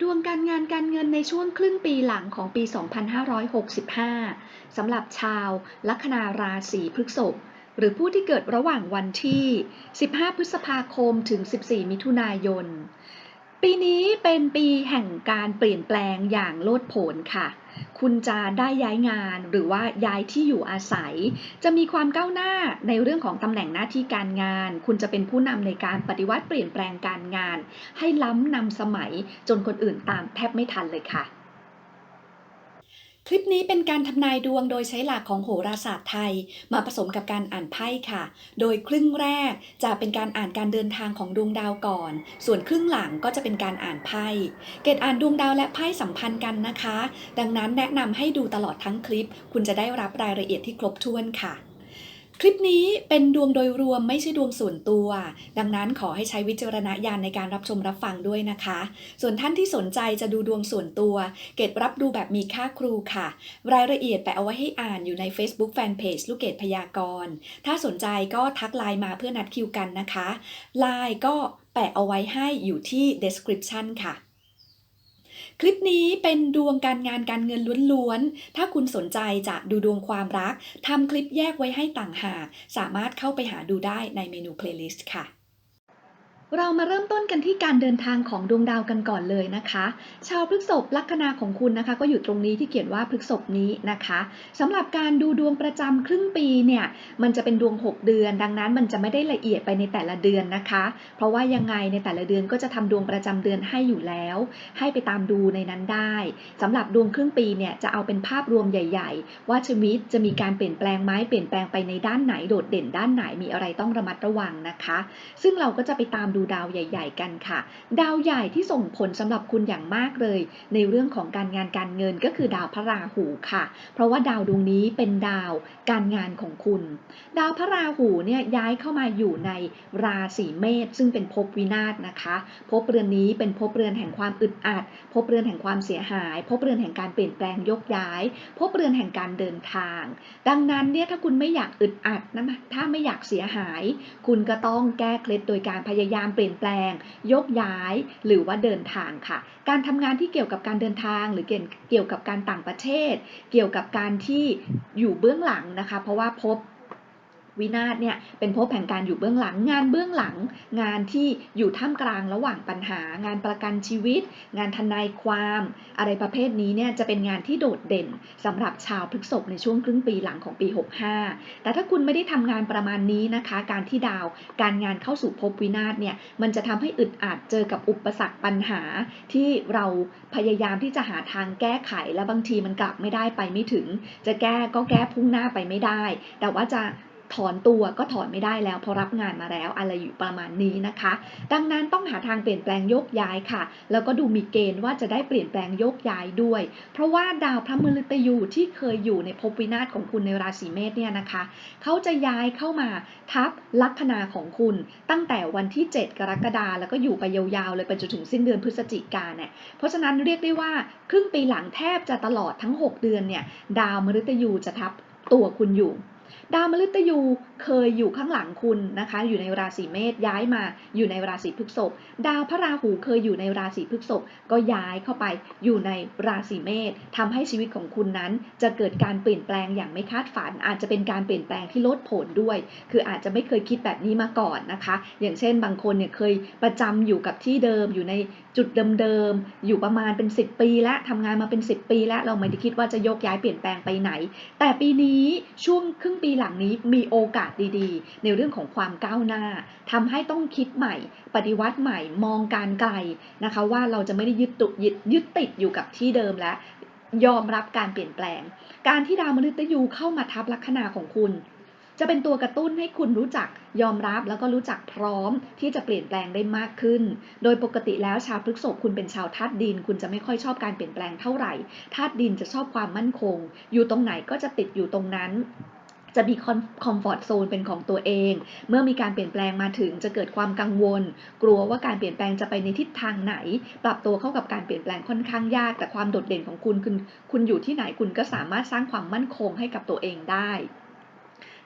ดวงการงานการเงินในช่วงครึ่งปีหลังของปี 2565 สำหรับชาวลัคนาราศีพฤษภหรือผู้ที่เกิดระหว่างวันที่ 15 พฤษภาคม ถึง 14 มิถุนายน ปีนี้เป็นปีแห่งการเปลี่ยนแปลงอย่างโลดโผนค่ะ คุณจะได้ย้ายงานหรือว่าย้ายที่อยู่อาศัย จะมีความก้าวหน้าในเรื่องของตำแหน่งหน้าที่การงาน คุณจะเป็นผู้นำในการปฏิวัติเปลี่ยนแปลงการงาน ให้ล้ำนำสมัยจนคนอื่นตามแทบไม่ทันเลยค่ะ คลิปนี้เป็นการทำนายดวงโดยใช้หลักของโหราศาสตร์ไทย มาผสมกับการอ่านไพ่ค่ะ โดยครึ่งแรกจะเป็นการอ่านการเดินทางของดวงดาวก่อน ส่วนครึ่งหลังก็จะเป็นการอ่านไพ่ เกตอ่านดวงดาวและไพ่สัมพันธ์กันนะคะ ดังนั้นแนะนำให้ดูตลอดทั้งคลิป คุณจะได้รับรายละเอียดที่ครบถ้วนค่ะ คลิปนี้เป็นดวงโดยรวมไม่ใช่ดวงส่วนตัว ดังนั้นขอให้ใช้วิจารณญาณในการรับชมรับฟังด้วยนะคะ ส่วนท่านที่สนใจจะดูดวงส่วนตัว เกตรับดูแบบมีค่าครูค่ะ รายละเอียดแปะเอาไว้ให้อ่านอยู่ใน Facebook Fanpage ลูกเกดพยากรณ์ถ้าสนใจก็ทักไลน์มาเพื่อนัดคิวกันนะคะไลน์ก็แปะเอาไว้ให้อยู่ที่ description ค่ะ คลิปนี้เป็นดวงการงานการเงินล้วนๆ ถ้าคุณสนใจจะดูดวงความรักทำคลิปแยกไว้ให้ต่างหาก สามารถเข้าไปหาดูได้ในเมนู playlist ค่ะ เรามาเริ่มต้นกันที่การเดินทางของดวงดาวกันก่อนเลยนะคะ ชาวพฤกษภลัคนาของคุณนะคะ ก็อยู่ตรงนี้ที่เขียนว่าพฤกษภนี้นะคะสำหรับการดูดวงประจำครึ่งปีเนี่ยมันจะเป็นดวง 6 เดือน ดังนั้นมันจะไม่ได้ละเอียดไปในแต่ละเดือนนะคะ เพราะว่ายังไงในแต่ละเดือนก็จะทำดวงประจำเดือนให้อยู่แล้ว ให้ไปตามดูในนั้นได้สำหรับดวงครึ่งปีเนี่ยจะเอาเป็นภาพรวมใหญ่ ๆ ว่าชีวิตจะมีการเปลี่ยนแปลงไหมเปลี่ยนแปลงไปในด้านไหนโดดเด่นด้านไหนมีอะไรต้องระมัดระวังนะคะ ซึ่งเราก็จะไปตามดูดาวใหญ่ ๆ กันค่ะ ดาวใหญ่ที่ส่งผลสำหรับคุณอย่างมากเลย ในเรื่องของการงานการเงินก็คือดาวพระราหูค่ะ เพราะว่าดาวดวงนี้เป็นดาวการงานของคุณ ดาวพระราหูเนี่ยย้ายเข้ามาอยู่ในราศีเมษซึ่งเป็นภพวินาศนะคะภพเรือนนี้เป็นภพเรือนแห่งความอึดอัดภพเรือนแห่งความเสียหายภพเรือนแห่งการเปลี่ยนแปลงยกย้ายภพเรือนแห่งการเดินทาง ดังนั้นเนี่ยถ้าคุณไม่อยากอึดอัดนะถ้าไม่อยากเสียหาย คุณก็ต้องแก้เคล็ดโดยการพยายามเปลี่ยนแปลง ยกย้าย หรือว่าเดินทางค่ะ การทำงานที่เกี่ยวกับการเดินทาง หรือเกี่ยวกับการต่างประเทศ เกี่ยวกับการที่อยู่เบื้องหลังนะคะ เพราะว่าพบ วินาศเนี่ยเป็นภพแห่งการอยู่เบื้องหลัง งานเบื้องหลัง งานที่อยู่ท่ามกลางระหว่างปัญหา งานประกันชีวิต งานทนายความ อะไรประเภทนี้เนี่ยจะเป็นงานที่โดดเด่นสำหรับชาวพฤษภในช่วงครึ่งปีหลังของปี 65 แต่ถ้าคุณไม่ได้ทำงานประมาณนี้นะคะ การที่ดาวการงานเข้าสู่ภพวินาศเนี่ยมันจะทำให้อึดอัดเจอกับอุปสรรคปัญหาที่เราพยายามที่จะหาทางแก้ไขและบางทีมันกลับไม่ได้ไปไม่ถึง จะแก้ก็แก้พุ่งหน้าไปไม่ได้ แต่ว่าจะ ถอนตัวก็ถอนไม่ได้แล้วเพราะรับงานมาแล้วอะไรอยู่ประมาณนี้นะคะ ดังนั้นต้องหาทางเปลี่ยนแปลงโยกย้ายค่ะ แล้วก็ดูมีเกณฑ์ว่าจะได้เปลี่ยนแปลงโยกย้ายด้วย เพราะว่าดาวพระมฤตยูที่เคยอยู่ในภพวินาศของคุณในราศีเมษเนี่ยนะคะ เขาจะย้ายเข้ามาทับลัคนาของคุณ ตั้งแต่วันที่ 7 กรกฎาแล้วก็อยู่ไปยาวๆเลยไปจนถึงสิ้นเดือนพฤศจิกาเนี่ยเพราะฉะนั้นเรียกได้ว่าครึ่งปีหลังแทบจะตลอดทั้ง 6 เดือนเนี่ยดาวมฤตยูจะทับตัวคุณอยู่ ดาวมฤตยูเคยอยู่ข้างหลังคุณนะคะ อยู่ในราศีเมษย้ายมาอยู่ในราศีพฤษภดาวพระราหูเคยอยู่ในราศีพฤษภก็ย้ายเข้าไปอยู่ในราศีเมษทำให้ชีวิตของคุณนั้น จะเกิดการเปลี่ยนแปลงอย่างไม่คาดฝัน อาจจะเป็นการเปลี่ยนแปลงที่ลดผลด้วย คืออาจจะไม่เคยคิดแบบนี้มาก่อนนะคะ อย่างเช่นบางคนเนี่ยเคยประจำอยู่กับที่เดิมอยู่ในจุดเดิมๆอยู่ประมาณเป็น 10 ปี แล้วทำงานมาเป็น 10 ปี แล้วเราไม่ได้คิดว่าจะยกย้ายเปลี่ยนแปลงไปไหน แต่ปีนี้ช่วงครึ่งปีหลังนี้มีโอกาสดีๆ ในเรื่องของความก้าวหน้าทำให้ต้องคิดใหม่ ปฏิวัติใหม่มองการไกลนะคะ ว่าเราจะไม่ได้ยึดตุยึดยึดติดอยู่กับที่เดิมแล้วยอมรับการเปลี่ยนแปลง การที่ดาวมฤตยูเข้ามาทับลัคนาของคุณ จะเป็นตัวกระตุ้นให้คุณรู้จักยอมรับแล้วก็รู้จักพร้อมที่จะเปลี่ยนแปลงได้มากขึ้น โดยปกติแล้วชาวพฤษภคุณเป็นชาวธาตุดิน คุณจะไม่ค่อยชอบการเปลี่ยนแปลงเท่าไหร่ธาตุดินจะชอบความมั่นคง อยู่ตรงไหนก็จะติดอยู่ตรงนั้น จะมีคอมฟอร์ตโซนเป็นของตัวเอง เมื่อมีการเปลี่ยนแปลงมาถึงจะเกิดความกังวล กลัวว่าการเปลี่ยนแปลงจะไปในทิศทางไหน ปรับตัวเข้ากับการเปลี่ยนแปลงค่อนข้างยาก แต่ความโดดเด่นของคุณคุณคุณอยู่ที่ไหนคุณก็สามารถสร้างความมั่นคงให้กับตัวเองได้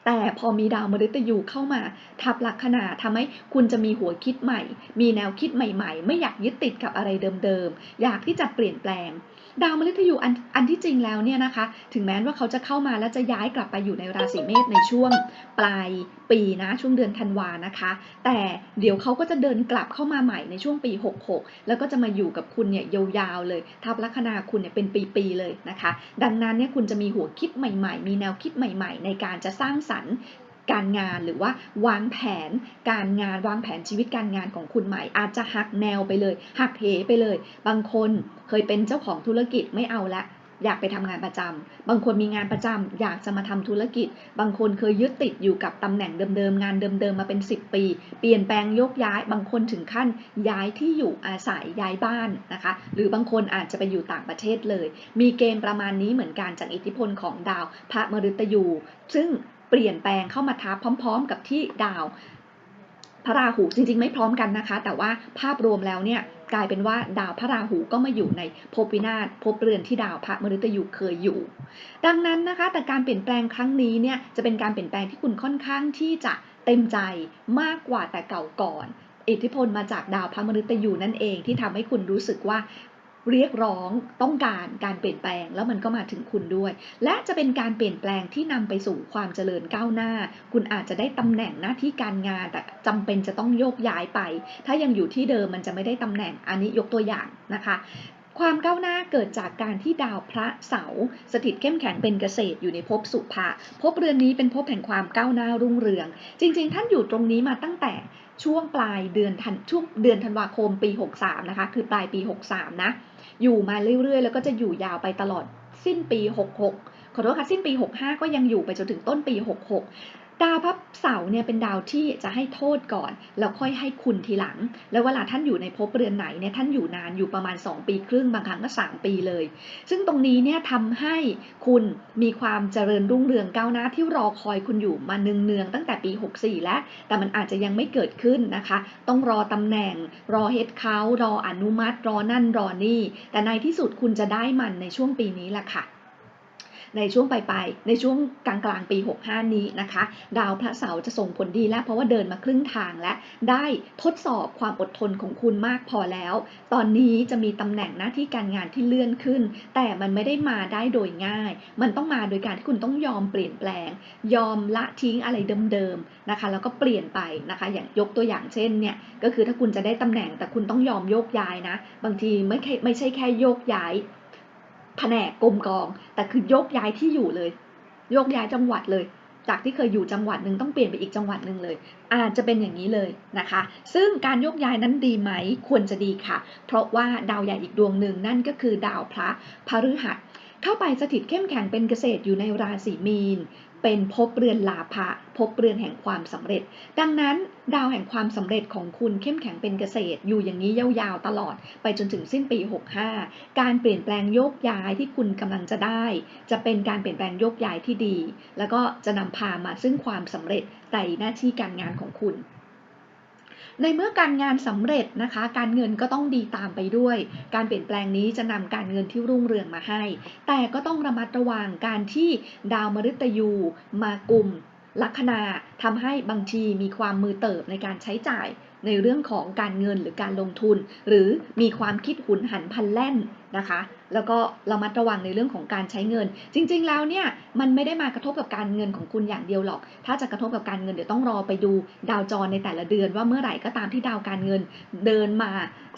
แต่พอมีดาวมฤตยูเข้ามา ทับลัคนาทำให้คุณจะมีหัวคิดใหม่ มีแนวคิดใหม่ๆ ไม่อยากยึดติดกับอะไรเดิมๆ อยากที่จะเปลี่ยนแปลง ดาวมฤตยูอันอันที่จริงแล้วเนี่ยนะคะ ถึงแม้ว่าเขาจะเข้ามาแล้วจะย้ายกลับไปอยู่ในราศีเมษในช่วงปลาย ปีนะช่วงเดือนธันวานะคะ แต่เดี๋ยวเขาก็จะเดินกลับเข้ามาใหม่ในช่วงปี 66 แล้วก็จะมาอยู่กับคุณเนี่ยยาวๆเลย ทับลัคนาคุณเนี่ยเป็นปีๆเลยนะคะ ดังนั้นเนี่ยคุณจะมีหัวคิดใหม่ๆ มีแนวคิดใหม่ ๆ ในการจะสร้างสรรค์การงานหรือว่าวางแผนการงานวางแผนชีวิตการงานของคุณใหม่ อาจจะหักแนวไปเลย หักเหไปเลย บางคนเคยเป็นเจ้าของธุรกิจไม่เอาละ อยากไปทำงานประจำบางคนมีงานประจำอยากจะมาทำธุรกิจ บางคนเคยยึดติดอยู่กับตำแหน่งเดิมๆ งานเดิมๆ มาเป็น 10 ปี เปลี่ยนแปลงยกย้าย บางคนถึงขั้นย้ายที่อยู่อาศัยย้ายบ้านนะคะ หรือบางคนอาจจะไปอยู่ต่างประเทศเลย มีเกณฑ์ประมาณนี้เหมือนกันจากอิทธิพลของดาวพระมฤตยู ซึ่งเปลี่ยนแปลงเข้ามาทับพร้อม ๆ กับที่ดาวพระราหูจริงๆ ไม่พร้อมกันนะคะ แต่ว่าภาพรวมแล้วเนี่ย กลายเป็นว่าดาวพระราหูก็มาอยู่ในภพวินาศภพเรือนที่ดาวพระมฤตยูเคยอยู่ ดังนั้นนะคะแต่การเปลี่ยนแปลงครั้งนี้เนี่ยจะเป็นการเปลี่ยนแปลงที่คุณค่อนข้างที่จะเต็มใจมากกว่าแต่เก่าก่อน อิทธิพลมาจากดาวพระมฤตยูนั่นเองที่ทำให้คุณรู้สึกว่า เรียกร้องต้องการการเปลี่ยนแปลงแล้วมันก็มาถึงคุณด้วย และจะเป็นการเปลี่ยนแปลงที่นำไปสู่ความเจริญก้าวหน้า คุณอาจจะได้ตำแหน่งหน้าที่การงานแต่จำเป็นจะต้องโยกย้ายไป ถ้ายังอยู่ที่เดิมมันจะไม่ได้ตำแหน่งอันนี้ยกตัวอย่างนะคะความก้าวหน้าเกิดจากการที่ดาวพระเสาร์สถิตเข้มแข็งเป็นเกษตรอยู่ในภพสุภะภพเรือนนี้เป็นภพแห่งความก้าวหน้ารุ่งเรือง จริง ๆ ท่านอยู่ตรงนี้มาตั้งแต่ ช่วงปลายเดือนธันช่วงเดือนธันวาคมปี 63 นะคะ คือปลายปี 63 นะ อยู่มาเรื่อยๆ แล้วก็จะอยู่ยาวไปตลอดสิ้นปี 66ขอโทษค่ะสิ้นปี 65 ก็ยังอยู่ไปจนถึงต้นปี 66 ดาวพระเสาเนี่ยเป็นดาวที่จะให้โทษก่อน แล้วค่อยให้คุณทีหลัง แล้วเวลาท่านอยู่ในภพเรือนไหนเนี่ยท่านอยู่นานอยู่ประมาณ 2 ปีครึ่งบางครั้งก็ 3 ปีเลย ซึ่งตรงนี้เนี่ยทำให้คุณมีความเจริญรุ่งเรืองก้าวหน้าที่รอคอยคุณอยู่มาเนืองๆตั้งแต่ปี 64 แล้ว แต่มันอาจจะยังไม่เกิดขึ้นนะคะ ต้องรอตำแหน่ง รอเฮดเขารออนุมัติ รอนั่นรอนี่ แต่ในที่สุดคุณจะได้มันในช่วงปีนี้แหละค่ะ ในช่วงปลายๆในช่วงกลางกลางปี 65 นี้นะคะ ดาวพระเสาร์จะส่งผลดีแล้ว เพราะว่าเดินมาครึ่งทางและได้ทดสอบความอดทนของคุณมากพอแล้ว ตอนนี้จะมีตำแหน่งหน้าที่การงานที่เลื่อนขึ้น แต่มันไม่ได้มาได้โดยง่าย มันต้องมาโดยการที่คุณต้องยอมเปลี่ยนแปลง ยอมละทิ้งอะไรเดิมๆนะคะ แล้วก็เปลี่ยนไปนะคะ อย่างยกตัวอย่างเช่นเนี่ยก็คือถ้าคุณจะได้ตำแหน่งแต่คุณต้องยอมโยกย้ายนะ บางทีไม่แค่ไม่ใช่แค่โยกย้าย แผนกกลมกอง แต่คือยกย้ายที่อยู่เลย ยกย้ายจังหวัดเลย จากที่เคยอยู่จังหวัดหนึ่งต้องเปลี่ยนไปอีกจังหวัดหนึ่งเลย อาจจะเป็นอย่างนี้เลยนะคะ ซึ่งการยกย้ายนั้นดีไหมควรจะดีค่ะ เพราะว่าดาวใหญ่อีกดวงหนึ่งนั่นก็คือดาวพระพฤหัสเข้าไปสถิตเข้มแข็งเป็นเกษตรอยู่ในราศีมีน เป็นภพเรือนลาภะภพเรือนแห่งความสำเร็จ ดังนั้นดาวแห่งความสำเร็จของคุณเข้มแข็งเป็นเกษตร อยู่อย่างนี้ยาวๆตลอด ไปจนถึงสิ้นปี 65 การเปลี่ยนแปลงโยกย้ายที่คุณกำลังจะได้ จะเป็นการเปลี่ยนแปลงโยกย้ายที่ดี แล้วก็จะนำพามาซึ่งความสำเร็จในหน้าที่การงานของคุณ ในเมื่อการงานสำเร็จนะคะ การเงินก็ต้องดีตามไปด้วย การเปลี่ยนแปลงนี้จะนำการเงินที่รุ่งเรืองมาให้ แต่ก็ต้องระมัดระวังการที่ดาวมฤตยูมากลุ่มลัคนาทำให้บางทีมีความมือเติบในการใช้จ่าย ในเรื่องของการเงินหรือการลงทุน หรือมีความคิดหุนหันพันแล่นนะคะ แล้วก็ระมัดระวังในเรื่องของการใช้เงิน จริง ๆ แล้วเนี่ยมันไม่ได้มากระทบกับการเงินของคุณอย่างเดียวหรอก ถ้าจะกระทบกับการเงินเดี๋ยวต้องรอไปดูดาวจรในแต่ละเดือน ว่าเมื่อไหร่ก็ตามที่ดาวการเงินเดินมา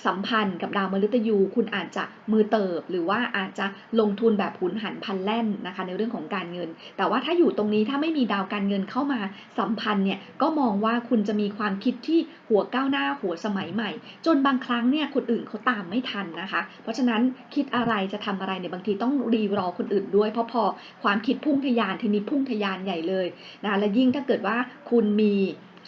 สัมพันธ์กับดาวมฤตยู คุณอาจจะมือเติบ หรือว่าอาจจะลงทุนแบบหุนหันพันแล่นนะคะ ในเรื่องของการเงิน แต่ว่าถ้าอยู่ตรงนี้ถ้าไม่มีดาวการเงินเข้ามาสัมพันธ์เนี่ยก็มองว่าคุณจะมีความคิดที่หัวก้าวหน้าหัวสมัยใหม่ จนบางครั้งเนี่ยคนอื่นเขาตามไม่ทันนะคะ เพราะฉะนั้นคิดอะไรจะทำอะไรเนี่ยบางทีต้องรีรอคนอื่นด้วย เพราะพอความคิดพุ่งทะยานทีนี้พุ่งทะยานใหญ่เลยนะและยิ่งถ้าเกิดว่าคุณมี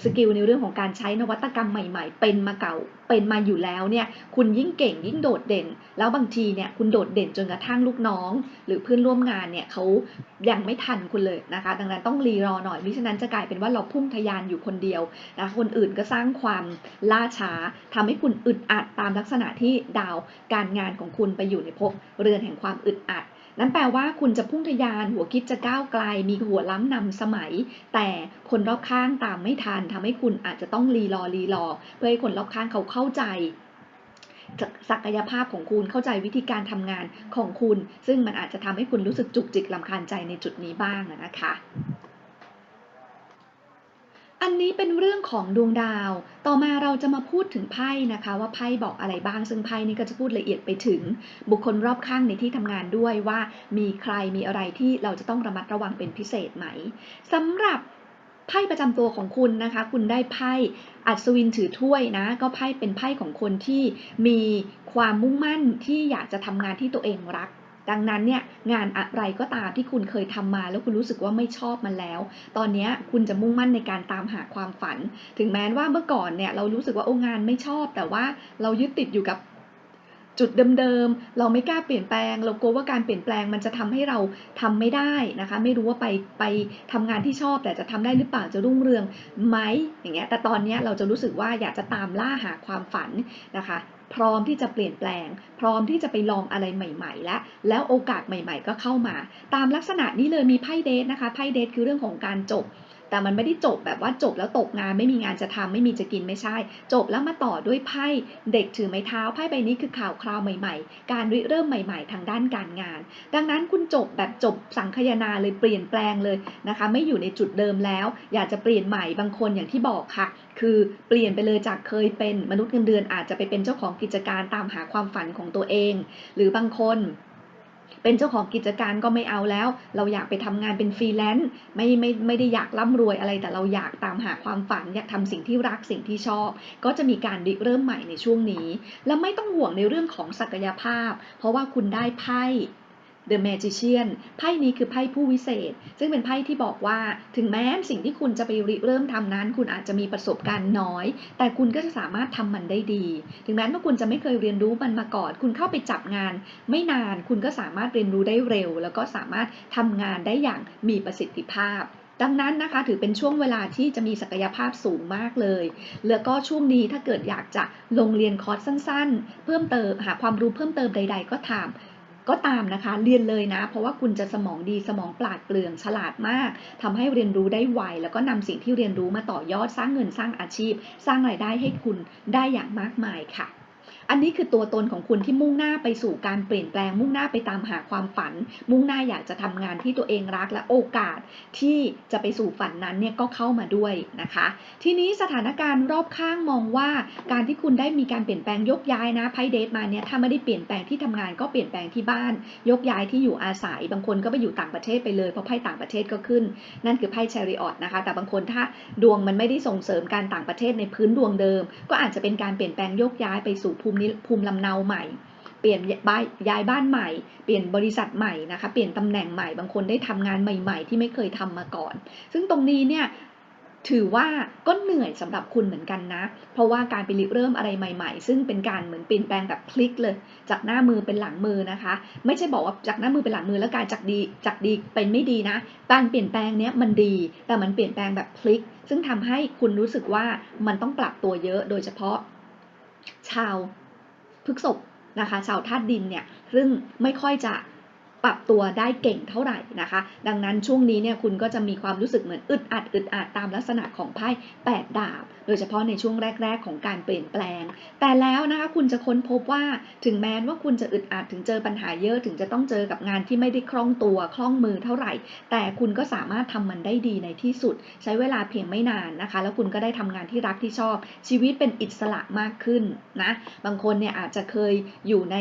สกิลในเรื่องของการใช้นวัตกรรมใหม่ ๆ เป็นมาเก่าเป็นมาอยู่แล้วเนี่ยคุณยิ่งเก่งยิ่งโดดเด่น แล้วบางทีเนี่ยคุณโดดเด่นจนกระทั่งลูกน้อง หรือเพื่อนร่วมงานเนี่ยเขายังไม่ทันคุณเลยนะคะ ดังนั้นต้องรีรอหน่อยมิฉะนั้นจะกลายเป็นว่าเราพุ่งทะยานอยู่คนเดียวนะคนอื่นก็สร้างความล่าช้าทำให้คุณอึดอัดตามลักษณะที่ดาวการงานของคุณไปอยู่ในภพเรือนแห่งความอึดอัด นั่นแปลว่าคุณจะพุ่งทะยานหัวคิดจะก้าวไกล มีหัวล้ำนำสมัย แต่คนรอบข้างตามไม่ทันทำให้คุณอาจจะต้องรีรอรีรอ เพื่อให้คนรอบข้างเขาเข้าใจศักยภาพของคุณเข้าใจวิธีการทำงานของคุณ ซึ่งมันอาจจะทำให้คุณรู้สึกจุกจิกลำคาญใจในจุดนี้บ้างนะคะ อันนี้เป็นเรื่องของดวงดาว ต่อมาเราจะมาพูดถึงไพ่นะคะ ว่าไพ่บอกอะไรบ้าง ซึ่งไพ่นี้ก็จะพูดละเอียดไปถึง บุคคลรอบข้างในที่ทำงานด้วยว่ามีใครมีอะไรที่เราจะต้องระมัดระวังเป็นพิเศษไหมสำหรับไพ่ประจำตัวของคุณนะคะ คุณได้ไพ่อัศวินถือถ้วยนะ ก็ไพ่เป็นไพ่ของคนที่มีความมุ่งมั่นที่อยากจะทำงานที่ตัวเองรัก ดังนั้นเนี่ยงานอะไรก็ตามที่คุณเคยทำมา แล้วคุณรู้สึกว่าไม่ชอบมันแล้ว ตอนนี้คุณจะมุ่งมั่นในการตามหาความฝัน ถึงแม้ว่าเมื่อก่อนเนี่ยเรารู้สึกว่าโอ้งานไม่ชอบ แต่ว่าเรายึดติดอยู่กับจุดเดิมๆ เราไม่กล้าเปลี่ยนแปลง เรากลัวว่าการเปลี่ยนแปลงมันจะทำให้เราทำไม่ได้นะคะ ไม่รู้ว่าไปไปทำงานที่ชอบ แต่จะทำได้หรือเปล่า จะรุ่งเรืองไหมอย่างเงี้ย แต่ตอนนี้เราจะรู้สึกว่าอยากจะตามล่าหาความฝันนะคะ พร้อมที่จะเปลี่ยนแปลง พร้อมที่จะไปลองอะไรใหม่ ๆ แล้ว แล้วโอกาสใหม่ ๆ ก็เข้ามา ตามลักษณะนี้เลยมีไพ่เดทนะคะไพ่เดทคือเรื่องของการจบ แต่มันไม่ได้จบแบบว่าจบแล้วตกงานไม่มีงานจะทำไม่มีจะกินไม่ใช่ จบแล้วมาต่อด้วยไพ่เด็กถือไม้เท้าไพ่ใบนี้คือข่าวคราวใหม่ ๆ การริเริ่มใหม่ๆ ทางด้านการงาน ดังนั้นคุณจบแบบจบสังคยนาเลยเปลี่ยนแปลงเลยนะคะ ไม่อยู่ในจุดเดิมแล้ว อยากจะเปลี่ยนใหม่บางคนอย่างที่บอกค่ะ คือเปลี่ยนไปเลยจากเคยเป็นมนุษย์เงินเดือนอาจจะไปเป็นเจ้าของกิจการตามหาความฝันของตัวเอง หรือบางคน เป็นเจ้าของกิจการก็ไม่เอาแล้ว เราอยากไปทำงานเป็นฟรีแลนซ์ไม่ไม่ไม่ได้อยากร่ำรวยอะไร แต่เราอยากตามหาความฝันอยากทำสิ่งที่รักสิ่งที่ชอบ ก็จะมีการเริ่มใหม่ในช่วงนี้ และไม่ต้องห่วงในเรื่องของศักยภาพ เพราะว่าคุณได้ไพ่ The Magician ไพ่นี้คือไพ่ผู้วิเศษ ซึ่งเป็นไพ่ที่บอกว่าถึงแม้สิ่งที่คุณจะไปเริ่มทำนั้น คุณอาจจะมีประสบการณ์น้อย แต่คุณก็จะสามารถทำมันได้ดี ถึงแม้ว่าคุณจะไม่เคยเรียนรู้มันมาก่อน คุณเข้าไปจับงาน ไม่นานคุณก็สามารถเรียนรู้ได้เร็ว แล้วก็สามารถทำงานได้อย่างมีประสิทธิภาพดังนั้นนะคะถือเป็นช่วงเวลาที่จะมีศักยภาพสูงมากเลย แล้วก็ช่วงนี้ถ้าเกิดอยากจะลงเรียนคอร์สสั้น ๆ เพิ่มเติมหาความรู้เพิ่มเติมใด ๆ ก็ตาม ก็ตามนะคะ เรียนเลยนะ เพราะว่าคุณจะสมองดีสมองปราดเปรื่องฉลาดมากทำให้เรียนรู้ได้ไวแล้วก็นำสิ่งที่เรียนรู้มาต่อยอดสร้างเงินสร้างอาชีพ สร้างรายได้ให้คุณได้อย่างมากมายค่ะ อันนี้คือตัวตนของคุณที่มุ่งหน้าไปสู่การเปลี่ยนแปลง มุ่งหน้าไปตามหาความฝัน มุ่งหน้าอยากจะทำงานที่ตัวเองรักและโอกาสที่จะไปสู่ฝันนั้นเนี่ยก็เข้ามาด้วยนะคะ ทีนี้สถานการณ์รอบข้างมองว่าการที่คุณได้มีการเปลี่ยนแปลงยกย้ายนะไพ่เดทมาเนี่ยถ้าไม่ได้เปลี่ยนแปลงที่ทำงานก็เปลี่ยนแปลงที่บ้าน ยกย้ายที่อยู่อาศัย บางคนก็ไปอยู่ต่างประเทศไปเลยเพราะไพ่ต่างประเทศก็ขึ้น นั่นคือไพ่ Chariot นะคะ แต่บางคนถ้าดวงมันไม่ได้ส่งเสริมการต่างประเทศในพื้นดวงเดิม ก็อาจจะเป็นการเปลี่ยนแปลงยกย้ายไปสู่ภูมินิภูมิลำเนาใหม่ เปลี่ยนบ้านย้ายบ้านใหม่ เปลี่ยนบริษัทใหม่นะคะ เปลี่ยนตำแหน่งใหม่ บางคนได้ทำงานใหม่ ๆ ที่ไม่เคยทำมาก่อน ซึ่งตรงนี้เนี่ยถือว่าก็เหนื่อยสำหรับคุณเหมือนกันนะ เพราะว่าการไปริเริ่มอะไรใหม่ๆ ซึ่งเป็นการเหมือนเปลี่ยนแปลงแบบพลิกเลย จากหน้ามือเป็นหลังมือนะคะ ไม่ใช่บอกว่าจากหน้ามือเป็นหลังมือแล้วการจากดีจากดีเป็นไม่ดีนะ การเปลี่ยนแปลงเนี้ยมันดี แต่มันเปลี่ยนแปลงแบบพลิก ซึ่งทำให้คุณรู้สึกว่ามันต้องปรับตัวเยอะ โดยเฉพาะชาว พฤกษบนะคะชาวธาตุดินเนี่ยซึ่งไม่ค่อยจะ ปรับตัวได้เก่งเท่าไหร่นะคะ ดังนั้นช่วงนี้เนี่ยคุณก็จะมีความรู้สึกเหมือนอึดอัดอึดอัดตามลักษณะของไพ่แปดดาบ โดยเฉพาะในช่วงแรก ๆ ของการเปลี่ยนแปลง แต่แล้วนะคะคุณจะค้นพบว่าถึงแม้ว่าคุณจะอึดอัดถึงเจอปัญหาเยอะถึงจะต้องเจอกับงานที่ไม่ได้คล่องตัวคล่องมือเท่าไหร่ แต่คุณก็สามารถทำมันได้ดีในที่สุด ใช้เวลาเพียงไม่นานนะคะ แล้วคุณก็ได้ทำงานที่รักที่ชอบ ชีวิตเป็นอิสระมากขึ้นนะบางคนเนี่ยอาจจะเคยอยู่ใน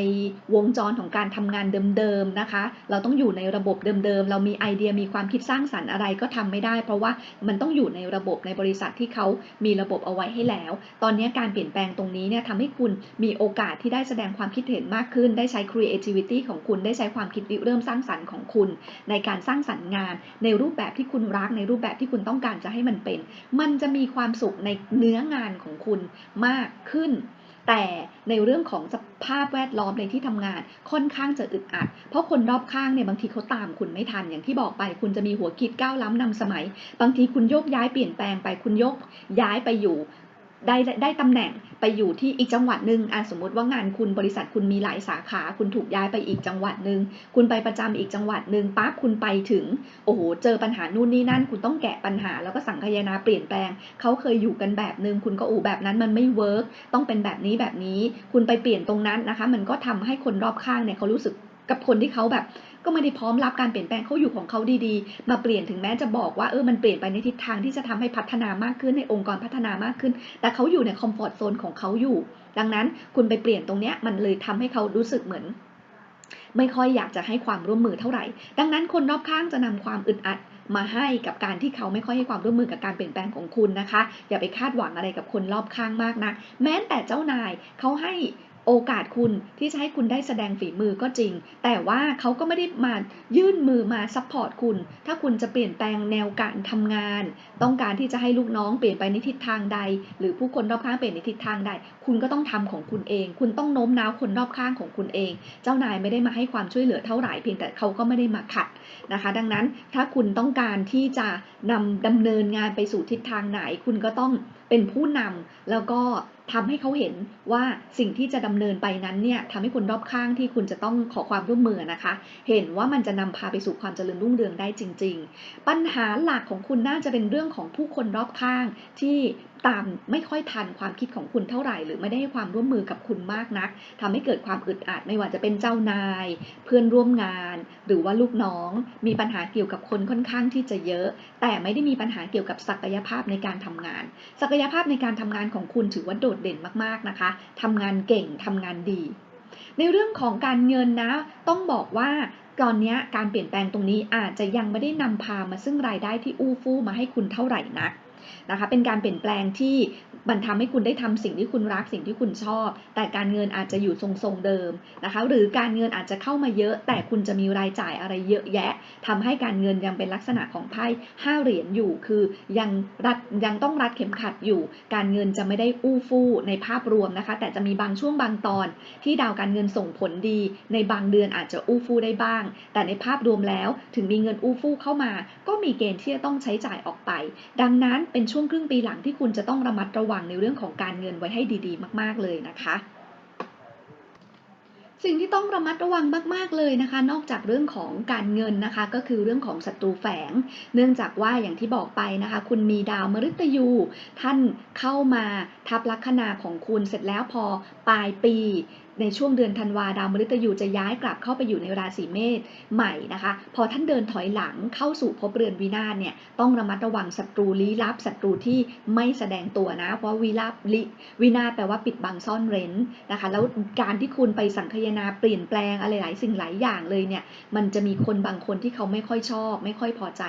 วงจรของการทำงานเดิมๆนะคะเราต้องอยู่ในระบบเดิมๆ เรามีไอเดียมีความคิดสร้างสรรค์อะไรก็ทำไม่ได้ เพราะว่ามันต้องอยู่ในระบบในบริษัทที่เขามีระบบเอาไว้ให้แล้ว ตอนนี้การเปลี่ยนแปลงตรงนี้เนี่ยทำให้คุณมีโอกาสที่ได้แสดงความคิดเห็นมากขึ้น ได้ใช้ creativity ของคุณ ได้ใช้ความคิดริเริ่มสร้างสรรค์ของคุณ ในการสร้างสรรค์งาน ในรูปแบบที่คุณรัก ในรูปแบบที่คุณต้องการจะให้มันเป็น มันจะมีความสุขในเนื้องานของคุณมากขึ้น แต่ในเรื่องของสภาพแวดล้อมในที่ทำงานค่อนข้างจะอึดอัด เพราะคนรอบข้างเนี่ยบางทีเขาตามคุณไม่ทันอย่างที่บอกไป คุณจะมีหัวคิดก้าวล้ำนำสมัย บางทีคุณโยกย้ายเปลี่ยนแปลงไปคุณโยกย้ายไปอยู่ ได้ได้ตำแหน่งไปอยู่ที่อีกจังหวัดหนึ่งอะสมมติว่างานคุณบริษัทคุณมีหลายสาขา คุณถูกย้ายไปอีกจังหวัดหนึ่งคุณไปประจำอีกจังหวัดหนึ่งปั๊บคุณไปถึงโอ้โหเจอปัญหานู่นนี่นั่น คุณต้องแกะปัญหาแล้วก็สังคายนาเปลี่ยนแปลงเขาเคยอยู่กันแบบหนึ่งคุณก็โอ้แบบนั้นมันไม่เวิร์กต้องเป็นแบบนี้แบบนี้ คุณไปเปลี่ยนตรงนั้นนะคะ มันก็ทำให้คนรอบข้างเนี่ยเขารู้สึกกับคนที่เขาแบบ ก็ไม่ได้พร้อมรับการเปลี่ยนแปลงเขาอยู่ของเขาดีๆ มาเปลี่ยนถึงแม้จะบอกว่าเออมันเปลี่ยนไปในทิศทางที่จะทำให้พัฒนามากขึ้นในองค์กรพัฒนามากขึ้น แต่เขาอยู่ในคอมฟอร์ทโซนของเขาอยู่ ดังนั้นคุณไปเปลี่ยนตรงเนี้ยมันเลยทำให้เขารู้สึกเหมือน ไม่ค่อยอยากจะให้ความร่วมมือเท่าไหร่ ดังนั้นคนรอบข้างจะนำความอึดอัดมาให้กับการที่เขาไม่ค่อยให้ความร่วมมือกับการเปลี่ยนแปลงของคุณนะคะ อย่าไปคาดหวังอะไรกับคนรอบข้างมากนะแม้แต่เจ้านายเขาให้ โอกาสคุณที่จะให้คุณได้แสดงฝีมือก็จริง แต่ว่าเขาก็ไม่ได้มายื่นมือมาซัพพอร์ตคุณ ถ้าคุณจะเปลี่ยนแปลงแนวการทำงาน ต้องการที่จะให้ลูกน้องเปลี่ยนไปในทิศทางใด หรือผู้คนรอบข้างเปลี่ยนในทิศทางใด คุณก็ต้องทำของคุณเอง คุณต้องโน้มน้าวคนรอบข้างของคุณเอง เจ้านายไม่ได้มาให้ความช่วยเหลือเท่าไหร่เพียงแต่เขาก็ไม่ได้มาขัดนะคะ ดังนั้นถ้าคุณต้องการที่จะนำดำเนินงานไปสู่ทิศทางไหน คุณก็ต้องเป็นผู้นำแล้วก็ทำให้เขาเห็นว่าสิ่งที่จะดำเนินไปนั้นเนี่ยทำให้คนรอบข้างที่คุณจะต้องขอความร่วมมือนะคะ เห็นว่ามันจะนำพาไปสู่ความเจริญรุ่งเรืองได้จริง ๆ ปัญหาหลักของคุณน่าจะเป็นเรื่องของผู้คนรอบข้างที่ ตามไม่ค่อยทันความคิดของคุณเท่าไหร่ หรือไม่ได้ให้ความร่วมมือกับคุณมากนักทำให้เกิดความอึดอัดไม่ว่าจะเป็นเจ้านาย เพื่อนร่วมงาน หรือว่าลูกน้อง มีปัญหาเกี่ยวกับคนค่อนข้างที่จะเยอะ แต่ไม่ได้มีปัญหาเกี่ยวกับศักยภาพในการทำงาน ศักยภาพในการทำงานของคุณถือว่าโดดเด่นมากๆนะคะทำงานเก่งทำงานดี ในเรื่องของการเงินนะ ต้องบอกว่าตอนนี้การเปลี่ยนแปลงตรงนี้อาจจะยังไม่ได้นำพามาซึ่งรายได้ที่อู้ฟู่มาให้คุณเท่าไหร่นัก นะคะ เป็นการเปลี่ยนแปลงที่มันทำให้คุณได้ทำสิ่งที่คุณรักสิ่งที่คุณชอบ แต่การเงินอาจจะอยู่ทรงๆเดิมนะคะ หรือการเงินอาจจะเข้ามาเยอะ แต่คุณจะมีรายจ่ายอะไรเยอะแยะทำให้การเงินยังเป็นลักษณะของไพ่ห้าเหรียญอยู่ คือยังรัดยังต้องรัดเข็มขัดอยู่ การเงินจะไม่ได้อู้ฟู่ในภาพรวมนะคะ แต่จะมีบางช่วงบางตอน ที่ดาวการเงินส่งผลดี ในบางเดือนอาจจะอู้ฟู่ได้บ้าง แต่ในภาพรวมแล้วถึงมีเงินอู้ฟู่เข้ามา ก็มีเกณฑ์ที่จะต้องใช้จ่ายออกไป ดังนั้นเป็นช่วงครึ่งปีหลังที่คุณจะต้องระมัดระวังในเรื่องของการเงินไว้ให้ดีๆ มาก ๆ เลยนะคะ สิ่งที่ต้องระมัดระวังมากๆเลยนะคะ นอกจากเรื่องของการเงินนะคะ ก็คือเรื่องของศัตรูแฝง เนื่องจากว่าอย่างที่บอกไปนะคะ คุณมีดาวมฤตยู ท่านเข้ามาทับลัคนาของคุณเสร็จแล้วพอ ปลายปี ในช่วงเดือนธันวาดาวมฤตยูจะย้ายกลับเข้าไปอยู่ในราศีเมษใหม่นะคะ พอท่านเดินถอยหลังเข้าสู่ภพเรือนวินาศเนี่ยต้องระมัดระวังศัตรูลี้ลับศัตรูที่ไม่แสดงตัวนะ เพราะวิลับลิวินาศแปลว่าปิดบังซ่อนเร้นนะคะ แล้วการที่คุณไปสังคายนาเปลี่ยนแปลงอะไรหลายสิ่งหลายอย่างเลยเนี่ยมันจะมีคนบางคนที่เขาไม่ค่อยชอบ ไม่ค่อยพอใจ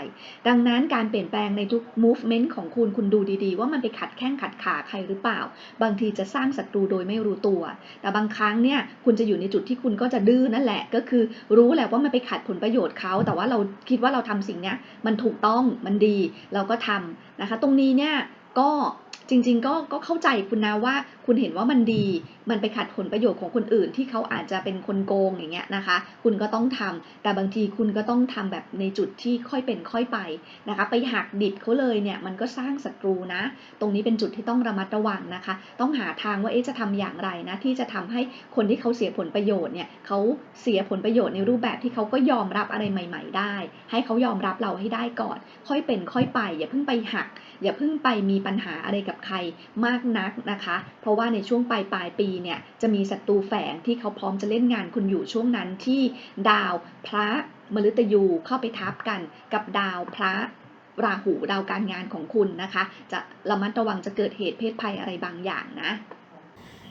ดังนั้นการเปลี่ยนแปลงในทุก movement ของคุณคุณดูดีๆ ว่ามันไปขัดแข้งขัดขาใครหรือเปล่า บางทีจะสร้างศัตรูโดยไม่รู้ตัว แต่บางครั้งเนี่ยคุณจะอยู่ในจุดที่คุณก็จะดื้อนั่นแหละ ก็คือรู้แหละว่ามันไปขัดผลประโยชน์เขา แต่ว่าเราคิดว่าเราทำสิ่งนี้มันถูกต้องมันดีเราก็ทำนะคะ ตรงนี้เนี่ยก็ จริงๆก็ก็เข้าใจคุณนะว่าคุณเห็นว่ามันดี มันไปขัดผลประโยชน์ของคนอื่น ที่เขาอาจจะเป็นคนโกงอย่างเงี้ยนะคะ คุณก็ต้องทำแต่บางทีคุณก็ต้องทำแบบในจุดที่ค่อยเป็นค่อยไปนะคะ ไปหักดิบเขาเลยเนี่ยมันก็สร้างศัตรูนะ ตรงนี้เป็นจุดที่ต้องระมัดระวังนะคะ ต้องหาทางว่าเอ๊ะจะทำอย่างไรนะที่จะทำให้คนที่เขาเสียผลประโยชน์เนี่ยเขาเสียผลประโยชน์ในรูปแบบที่เขาก็ยอมรับอะไรใหม่ ๆ ได้ ให้เขายอมรับเราให้ได้ก่อน ค่อยเป็นค่อยไป อย่าเพิ่งไปหัก อย่าเพิ่งไปมีปัญหาอะไรกับใครมากนักนะคะ เพราะว่าในช่วงปลายปลายปีเนี่ยจะมีศัตรูแฝงที่เขาพร้อมจะเล่นงานคุณอยู่ช่วงนั้นที่ดาวพระมฤตยูเข้าไปทับกันกับดาวพระราหูดาวการงานของคุณนะคะ จะระมัดระวังจะเกิดเหตุเพศภัยอะไรบางอย่างนะ